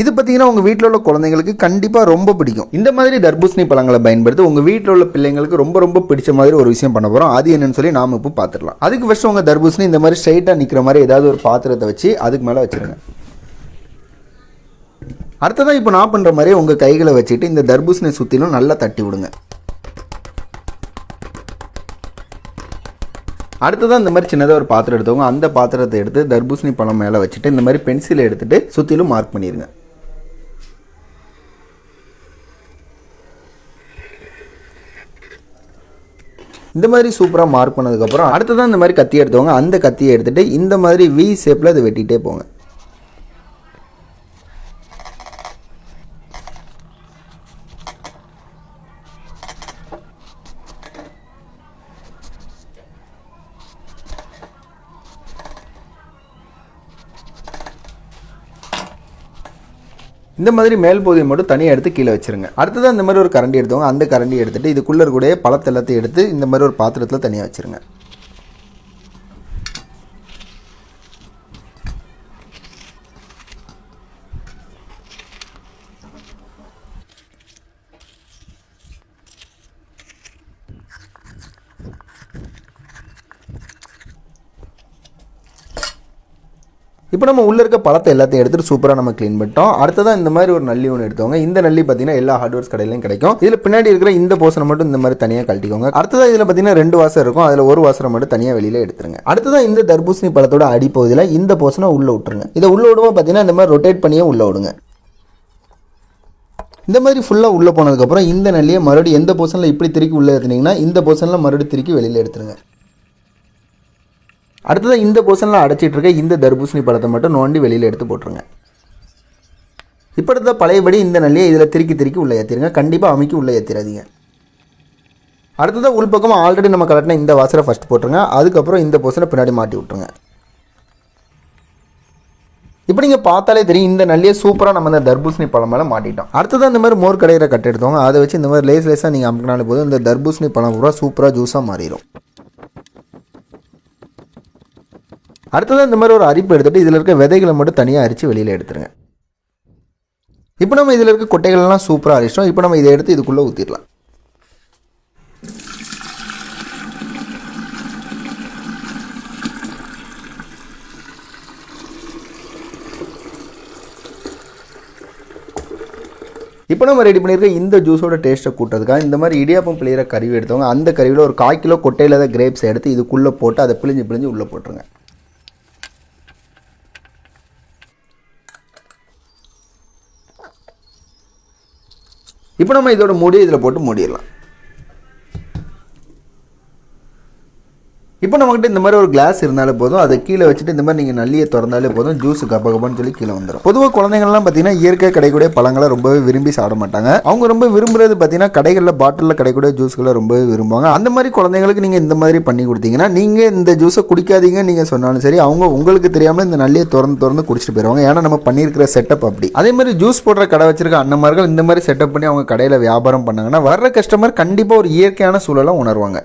இது பார்த்தீங்கன்னா உங்கள் வீட்டில் உள்ள குழந்தைங்களுக்கு கண்டிப்பாக ரொம்ப பிடிக்கும். இந்த மாதிரி தர்பூசணி பழங்களை பயன்படுத்தி உங்கள் வீட்டில் உள்ள பிள்ளைங்களுக்கு ரொம்ப ரொம்ப பிடிச்ச மாதிரி ஒரு விஷயம் பண்ண போகிறோம் அது என்னன்னு சொல்லி நாம இப்போ பார்த்துடலாம் அதுக்கு ஃபஸ்ட்டு உங்கள் தர்பூசணி இந்த மாதிரி ஸ்ட்ரைட்டாக நிற்கிற மாதிரி ஏதாவது ஒரு பாத்திரத்தை வச்சு அதுக்கு மேலே வச்சுருங்க. அடுத்ததான் இப்போ நான் பண்ணுற மாதிரி உங்கள் கைகளை வச்சுட்டு இந்த தர்பூசணி சுற்றிலும் நல்லா தட்டி விடுங்க. அடுத்ததான் இந்த மாதிரி சின்னதாக ஒரு பாத்திரம் எடுத்தவங்க அந்த பாத்திரத்தை எடுத்து தர்பூசணி பழம் மேலே வச்சுட்டு இந்த மாதிரி பென்சிலை எடுத்துகிட்டு சுற்றிலும் மார்க் பண்ணிடுங்க இந்த மாதிரி சூப்பராக மார்க் பண்ணதுக்கப்புறம் அடுத்ததான் இந்த மாதிரி கத்தி எடுத்தவங்க அந்த கத்தியை எடுத்துகிட்டு இந்த மாதிரி வி ஷேப்பில் அதை வெட்டிகிட்டே போங்க. இந்த மாதிரி மேல் பகுதியை மட்டும் தனியாக எடுத்து கீழே வச்சிருங்க. அடுத்ததான் இந்த மாதிரி ஒரு கரண்டி எடுத்தவங்க அந்த கரண்டி எடுத்துட்டு இதுக்குள்ளே கூட பழத்தெல்லாத்தையும் எடுத்து இந்த மாதிரி ஒரு பாத்திரத்தில் தனியாக வச்சுருங்க. இப்போ நம்ம உள்ளே இருக்க பழத்தை எல்லாத்தையும் எடுத்துட்டு சூப்பராக நம்ம க்ளீன் பண்ணிட்டோம். அடுத்ததான் இந்த மாதிரி ஒரு நல்லி ஒன்று எடுத்தவங்க இந்த நல்லி பார்த்தீங்கன்னா எல்லா ஹார்ட்வேர்ஸ் கடையிலையும் கிடைக்கும். இதில் பின்னாடி இருக்கிற இந்த போசனை மட்டும் இந்த மாதிரி தனியாக கழட்டிக்கோங்க. அடுத்ததான் இதில் பார்த்தீங்கன்னா ரெண்டு வாசம் இருக்கும். அதில் ஒரு வாசனை மட்டும் தனியாக வெளியில் எடுத்துருங்க. அடுத்ததான் இந்த தர்பூசணி பழத்தோட அடிப்பகுதியில் இந்த போசனை உள்ளே விட்டுருங்க. இதை உள்ளே விடுவோம் பார்த்தீங்கன்னா இந்த மாதிரி ரொட்டேட் பண்ணியே உள்ளே விடுங்க. இந்த மாதிரி ஃபுல்லாக உள்ளே போனதுக்கப்புறம் இந்த நல்லியை மறுபடியும் எந்த போர்ஷனில் இப்படி திருக்கி உள்ளே எடுத்துனீங்கன்னா இந்த போர்ஷனில் மறுபடியும் திருக்கி வெளியில் எடுத்துருங்க. அடுத்ததாக இந்த போர்ஷனில் அடைச்சிட்டு இருக்க இந்த தர்பூசணி பழத்தை மட்டும் நோண்டி வெளியில் எடுத்து போட்டுருங்க. இப்போ எடுத்த பழையபடி இந்த நல்லியை இதில் திருக்கி திருக்கி உள்ளே ஏற்றிடுங்க கண்டிப்பாக அமைக்கி உள்ளே ஏற்றிடாதீங்க அடுத்ததாக உள்பக்கம் ஆல்ரெடி நம்ம கலட்டின இந்த வாசலை ஃபஸ்ட் போட்டுருங்க. அதுக்கப்புறம் இந்த போர்ஷனை பின்னாடி மாட்டி விட்ருங்க இப்போ நீங்கள் பார்த்தாலே தெரியும் இந்த நல்லியை சூப்பராக நம்ம இந்த தர்பூசணி பழம் மேலே மாட்டிட்டோம். அடுத்ததான் இந்த மாதிரி மோர் கடையிற கட்டெடுத்தவங்க அதை வச்சு இந்த மாதிரி லேஸ் லேஸாக நீங்கள் அமுக்கினாலே போதும். இந்த தர்பூசணி பழம் பூரா சூப்பராக ஜூஸாக மாறிடும் அடுத்தது இந்த மாதிரி ஒரு அரிப்பு எடுத்துகிட்டு இதில் இருக்க விதைகளை மட்டும் தனியாக அரித்து வெளியில் எடுத்துருங்க. இப்போ நம்ம இதில் இருக்க கொட்டைகள்லாம் சூப்பராக அரிச்சிட்டோம். இப்போ நம்ம இதை எடுத்து இதுக்குள்ளே ஊற்றிடலாம் இப்போ நம்ம ரெடி பண்ணியிருக்க இந்த ஜூஸோட டேஸ்ட்டை கூட்டுறதுக்காக இந்த மாதிரி இடியாப்பம் பிள்ளைகிற கருவி எடுத்தவங்க அந்த கருவியில் ஒரு கால் கிலோ கொட்டையில் தான் கிரேப்ஸ் எடுத்து இதுக்குள்ளே போட்டு அதை பிழிஞ்சு பிழிஞ்சு உள்ளே போட்டுருங்க. இப்போ நம்ம இதோட மூடி இதில் போட்டு மூடிடலாம். இப்போ நம்மகிட்ட இந்த மாதிரி ஒரு கிளாஸ் இருந்தாலே போதும். அதை கீழே வச்சுட்டு இந்த மாதிரி நீங்கள் நல்லியை திறந்தாலே போதும். ஜூஸ் கப்ப கப்பன்னு சொல்லி கீழே வந்துடும் பொதுவாக குழந்தைங்கள்லாம் பார்த்தீங்கன்னா இயற்கை கிடைக்கூடிய பழங்களை ரொம்பவே விரும்பி சாப்பிட மாட்டாங்க. அவங்க ரொம்ப விரும்புறது பார்த்தீங்கன்னா கடைகளில் பாட்டிலில் கிடைக்கூடிய ஜூஸ்களை ரொம்பவே விரும்புவாங்க. அந்த மாதிரி குழந்தைங்களுக்கு நீங்கள் இந்த மாதிரி பண்ணி கொடுத்தீங்கன்னா நீங்கள் இந்த ஜூஸை குடிக்காதீங்க நீங்கள் சொன்னாலும் சரி அவங்க உங்களுக்கு தெரியாமல் இந்த நல்லியை திறந்து திறந்து குடிச்சிட்டு போயிடுவாங்க ஏன்னா நம்ம பண்ணியிருக்கிற செட்டப் அப்படி. அதே மாதிரி ஜூஸ் போடுற கடை வச்சிருக்க அண்ணமார்கள் இந்த மாதிரி செட்டப் பண்ணி அவங்க கடையில் வியாபாரம் பண்ணாங்கன்னா வர்ற கஸ்டமர் கண்டிப்பாக ஒரு இயற்கையான சூழலை உணர்வாங்க.